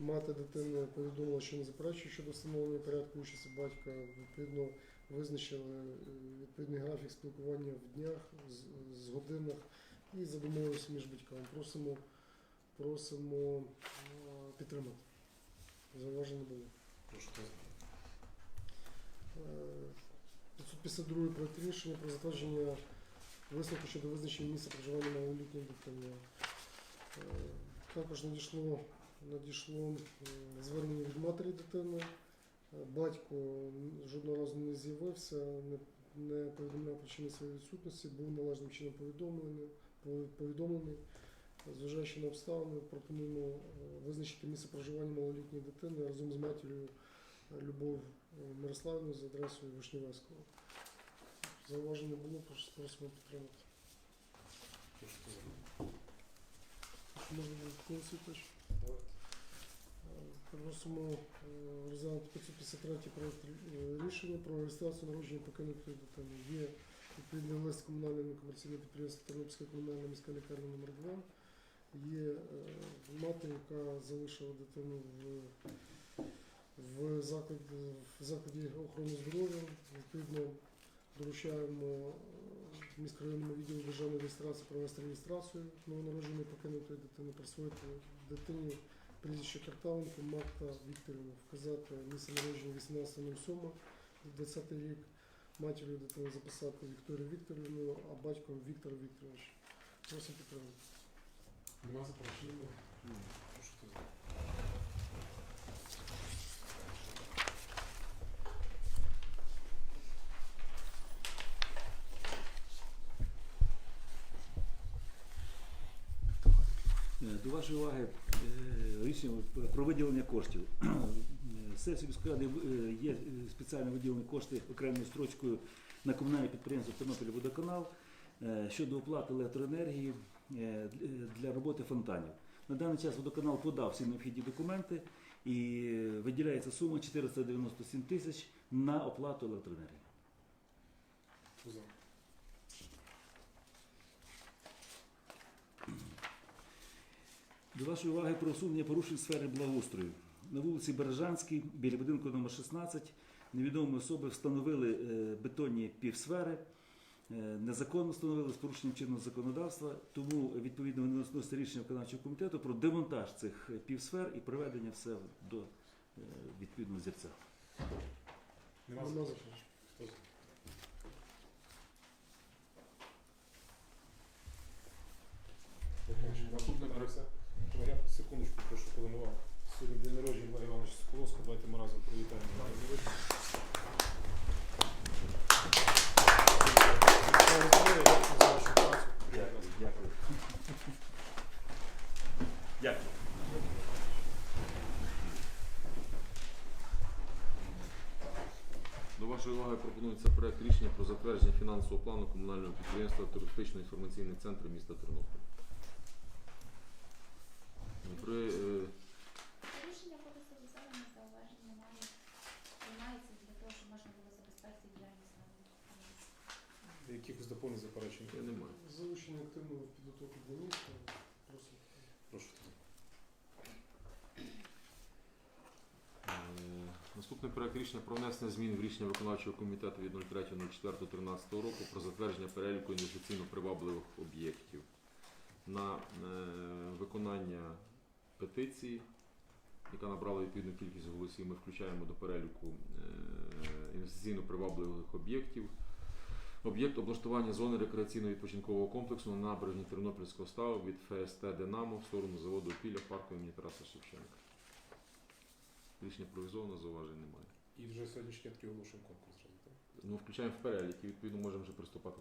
Мати дитини повідомила, що не заперечує щодо встановлення порядку участі батька. Відповідно, визначили е, відповідний графік спілкування в днях, з, годинах і за домовленістю між батьками. Просимо, просимо е, підтримати. Зауважень не було. Прошу голосувати. Е, 552 проект рішення про затвердження висновку щодо визначення місця проживання малолітньої дитини. Також надійшло, надійшло звернення від матері дитини. Е, Батько жодного разу не з'явився, не, не повідомляв причини своєї відсутності, був належним чином повідомлений. повідомлений. Зважаючи на обставини, пропонуємо е, визначити місце проживання малолітньої дитини разом з матір'ю е, Любов Мирославівну за адресою Вишневецького. Зауважень не було, просимо підтримати. Давайте. Е, Просимо е, розглянути 553 проект е, рішення про реєстрацію народження покинутої дитини. Є відповідний лист комунального некомерційного підприємства Тернопільська комунальна міська лікарня номер 2 Є е, мати, яка залишила дитину в, в, закладі, в закладі охорони здоров'я. Відповідно, доручаємо е, міськрайонному відділу державної реєстрації провести реєстрацію новонародженої покинутої дитини, присвоїти дитині прізвище Карталенко Марта Вікторівна, вказати місце народження 18.07, 20 рік, матір'ю дитини записати Вікторію Вікторівну, а батьком Віктор Вікторович. Просимо підтримати. Нема заперечень? Прошу До вашої уваги е, рішення про виділення коштів. Е, Сесії міської ради е, є е, спеціально виділені кошти окремою строчкою на комунальне підприємство Тернопіль Водоканал е, щодо оплати електроенергії е, для роботи фонтанів. На даний час водоканал подав всі необхідні документи і виділяється сума 497 тисяч на оплату електроенергії. Хто за? До вашої уваги про усунення порушень в сфері благоустрою. На вулиці Бережанській, біля будинку номер 16, невідомі особи встановили е, бетонні півсфери, е, незаконно встановили з порушенням чинного законодавства, тому відповідно виноситься рішення виконавчого комітету про демонтаж цих півсфер і приведення все до е, відповідного зірця. Нема вашої уваги пропонується проект рішення про затвердження фінансового плану комунального підприємства Туристично-інформаційний центр міста Тернопіль. При, е, Рішення буде реалізоване, зауважень немає. Приймається для того, щоб можна було забезпечити діяльність на Якихось доповнень заперечень? я немає. Залучення активного в підготовку до міста. Просимо. Прошу. Е, Наступний проект рішення про внесення змін в рішення виконавчого комітету від 03.04.13 року про затвердження переліку інвестиційно привабливих об'єктів на е, виконання петиції, яка набрала відповідну кількість голосів. Ми включаємо до переліку е, інвестиційно привабливих об'єктів. Об'єкт облаштування зони рекреаційного відпочинкового комплексу на набережні Тернопільського ставу від ФСТ Динамо в сторону заводу Піля парку імені Тараса Шевченка. Рішення провізовано, зауважень немає. І вже сьогоднішній такий оголошуємо конкурс. Ну, включаємо в перелік і відповідно можемо вже приступити.